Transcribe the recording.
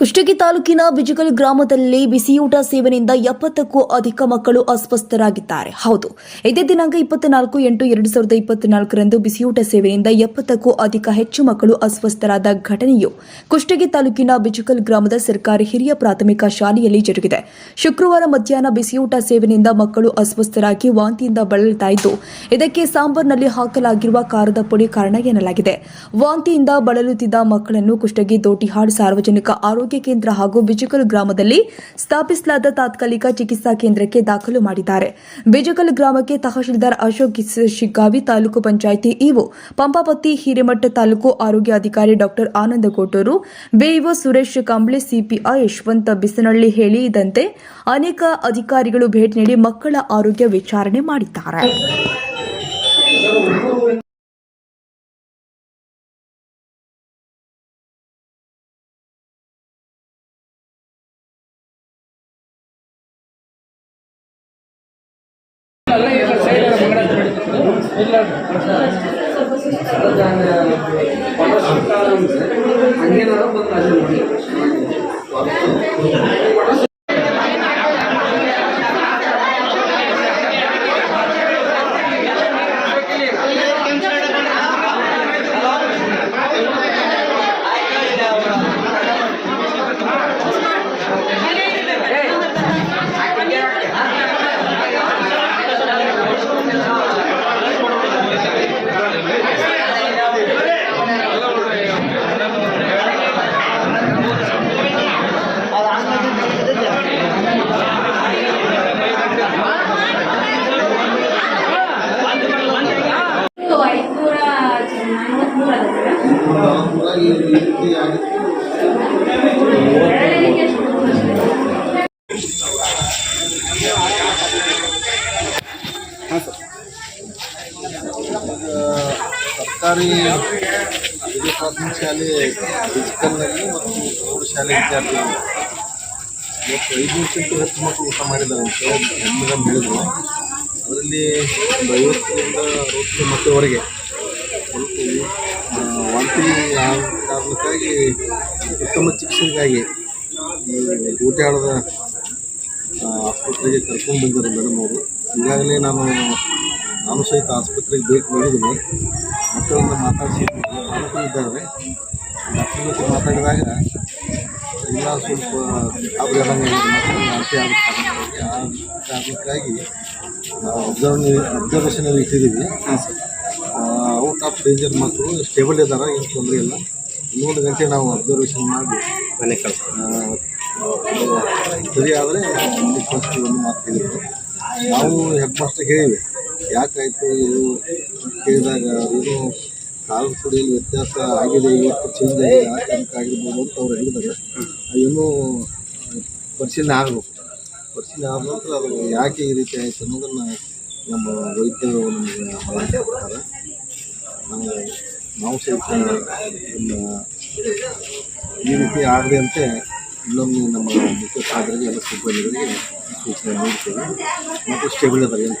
ಕುಷ್ಟಗಿ ತಾಲೂಕಿನ ಬಿಜಗಲ್ ಗ್ರಾಮದಲ್ಲಿ ಬಿಸಿಯೂಟ ಸೇವನೆಯಿಂದ ಎಪ್ಪತ್ತಕ್ಕೂ ಅಧಿಕ ಮಕ್ಕಳು ಅಸ್ವಸ್ಥರಾಗಿದ್ದಾರೆ. ಹೌದು, ಇದೇ ದಿನಾಂಕ ಇಪ್ಪತ್ನಾಲ್ಕು ಎಂಟು ಎರಡು ಸಾವಿರದ ಇಪ್ಪತ್ನಾಲ್ಕರಂದು ಬಿಸಿಯೂಟ ಸೇವನೆಯಿಂದ ಎಪ್ಪತ್ತಕ್ಕೂ ಅಧಿಕ ಹೆಚ್ಚು ಮಕ್ಕಳು ಅಸ್ವಸ್ಥರಾದ ಘಟನೆಯು ಕುಷ್ಟಗಿ ತಾಲೂಕಿನ ಬಿಜಗಲ್ ಗ್ರಾಮದ ಸರ್ಕಾರಿ ಹಿರಿಯ ಪ್ರಾಥಮಿಕ ಶಾಲೆಯಲ್ಲಿ ಜರುಗಿದೆ. ಶುಕ್ರವಾರ ಮಧ್ಯಾಹ್ನ ಬಿಸಿಯೂಟ ಸೇವನೆಯಿಂದ ಮಕ್ಕಳು ಅಸ್ವಸ್ಥರಾಗಿ ವಾಂತಿಯಿಂದ ಬಳಲುತ್ತಿದ್ದು, ಇದಕ್ಕೆ ಸಾಂಬಾರ್ನಲ್ಲಿ ಹಾಕಲಾಗಿರುವ ಖಾರದ ಪುಡಿ ಕಾರಣ ಎನ್ನಲಾಗಿದೆ. ವಾಂತಿಯಿಂದ ಬಳಲುತ್ತಿದ್ದ ಮಕ್ಕಳನ್ನು ಕುಷ್ಟಗಿ ದೋಟಿಹಾಡ್ ಸಾರ್ವಜನಿಕ ಆರೋಗ್ಯ ಕೇಂದ್ರ ಹಾಗೂ ಬಿಜಕಲ್ ಗ್ರಾಮದಲ್ಲಿ ಸ್ಥಾಪಿಸಲಾದ ತಾತ್ಕಾಲಿಕ ಚಿಕಿತ್ಸಾ ಕೇಂದ್ರಕ್ಕೆ ದಾಖಲು ಮಾಡಿದ್ದಾರೆ. ಬಿಜಕಲ್ ಗ್ರಾಮಕ್ಕೆ ತಹಶೀಲ್ದಾರ್ ಅಶೋಕ್ ಶಿಗ್ಗಾವಿ, ತಾಲೂಕು ಪಂಚಾಯಿತಿ ಇಒ ಪಂಪಾಪತಿ ಹಿರೇಮಠ ತಾಲೂಕು ಆರೋಗ್ಯ ಅಧಿಕಾರಿ doctor Ananda Kotur BEO Suresh Kamble, CPI Yashwant Bisanalli ಹೇಳಿದಂತೆ ಅನೇಕ ಅಧಿಕಾರಿಗಳು ಭೇಟಿ ನೀಡಿ ಮಕ್ಕಳ ಆರೋಗ್ಯ ವಿಚಾರಣೆ ಮಾಡಿದ್ದಾರೆ. ಹಂಗೇನಾರ ಬಂದು ಅಲ್ಲೇ ನೋಡಿ ಎರಡನೇಗೆ ಸರ್ ಸರ್ಕಾರಿ ಹಿರಿಯ ಪ್ರಾಥಮಿಕ ಶಾಲೆ ಡಿಜಿಟಲ್ನಲ್ಲಿ ಮತ್ತು ಪ್ರೌಢಶಾಲೆ ವಿದ್ಯಾರ್ಥಿಗಳು ಇವತ್ತು ಐದು ನಿಮಿಷಕ್ಕೂ ಹೆಚ್ಚು ಮಕ್ಕಳು ಊಟ ಮಾಡಿದ್ದಾರೆ ಅಂತ ಮೇಡಮ್ ಹೇಳಿದ್ರು. ಅದರಲ್ಲಿ ಒಂದು ಐವತ್ತರಿಂದ ಅರವತ್ತು ಮಕ್ಕಳವರೆಗೆ ಸ್ವಲ್ಪ ವಾಂತಿ ಕಾರಣಕ್ಕಾಗಿ ಉತ್ತಮ ಚಿಕಿತ್ಸೆಗಾಗಿ ಈ ಊಟಾಳದ ಆಸ್ಪತ್ರೆಗೆ ಕರ್ಕೊಂಡು ಬಂದಿದ್ದಾರೆ ಮೇಡಮ್ ಅವರು ಈಗಾಗಲೇ ನಾನು ನಾನು ಸಹಿತ ಆಸ್ಪತ್ರೆಗೆ ಭೇಟಿ ನೀಡಿದ್ದೀನಿ ಮಕ್ಕಳಿಂದ ಮಾತಾಡಿಸಿ ಇದ್ದಾರೆ ಡಾಕ್ಟರ್ ಮಾತಾಡಿದಾಗ ಎಲ್ಲ ಸ್ವಲ್ಪ ಮಕ್ಕಳು ವಾಂತಿ ಆಗುತ್ತೆ ಆ ಕಾರಣಕ್ಕಾಗಿ ನಾವು ಅಬ್ಸರ್ವ್ ಅಬ್ಸರ್ವೇಷನಲ್ಲಿ ಇಟ್ಟಿದ್ದೀವಿ ಔಟ್ ಆಫ್ ಡೇಂಜರ್ ಮಕ್ಕಳು ಸ್ಟೇಬಲ್ ಇದ್ದಾರೆ ಏನು ತೊಂದರೆ ಇಲ್ಲ. ಇನ್ನೊಂದು ಗಂಟೆ ನಾವು ಅಬ್ಸರ್ವೇಷನ್ ಮಾಡಿ ಮನೆ ಸರಿ ಆದರೆ ಮನೆ ಕಳಿಸ್ತೀವಿ ಒಂದು ಮಾತು ಹೇಳಿದ್ರು. ನಾವು ಹೆಡ್ ಮಾಸ್ಟರ್ ಹೇಳಿವಿ. ಯಾಕಾಯಿತು ಇದು ಕೇಳಿದಾಗ ಏನು ಕಾಲು ಕುಡಿಯಲು ವ್ಯತ್ಯಾಸ ಆಗಿದೆ ಇವತ್ತು ಚೇಂಜ್ ಆಗಿದೆ ಆ ಕಾರಣಕ್ಕೆ ಆಗಿರ್ಬೋದು ಅಂತ ಅವ್ರು ಹೇಳಿದಾಗ ಇನ್ನೂ ಪರಿಶೀಲನೆ ಆಗಬೇಕು. ಪರಿಶೀಲನೆ ಆದ ನಂತರ ಅದು ಯಾಕೆ ಈ ರೀತಿ ಆಯಿತು ಅನ್ನೋದನ್ನು ನಮ್ಮ ವೈದ್ಯರು ನಮಗೆ ಮಾಹಿತಿ ಕೊಡ್ತಾರೆ. ನಾವು ಸಹಿತ ಈ ರೀತಿ ಆಗದಂತೆ ಇನ್ನೊಮ್ಮೆ ನಮ್ಮ ಮುಖ್ಯ ಸಾಧನೆಗೆ ಎಲ್ಲ ಸಿಬ್ಬಂದಿಗಳಿಗೆ ಸೂಚನೆ ನೀಡ್ತೇವೆ ಮತ್ತು ಸ್ಟೇಬಲ್ ಅದ ಇಲ್ಲ.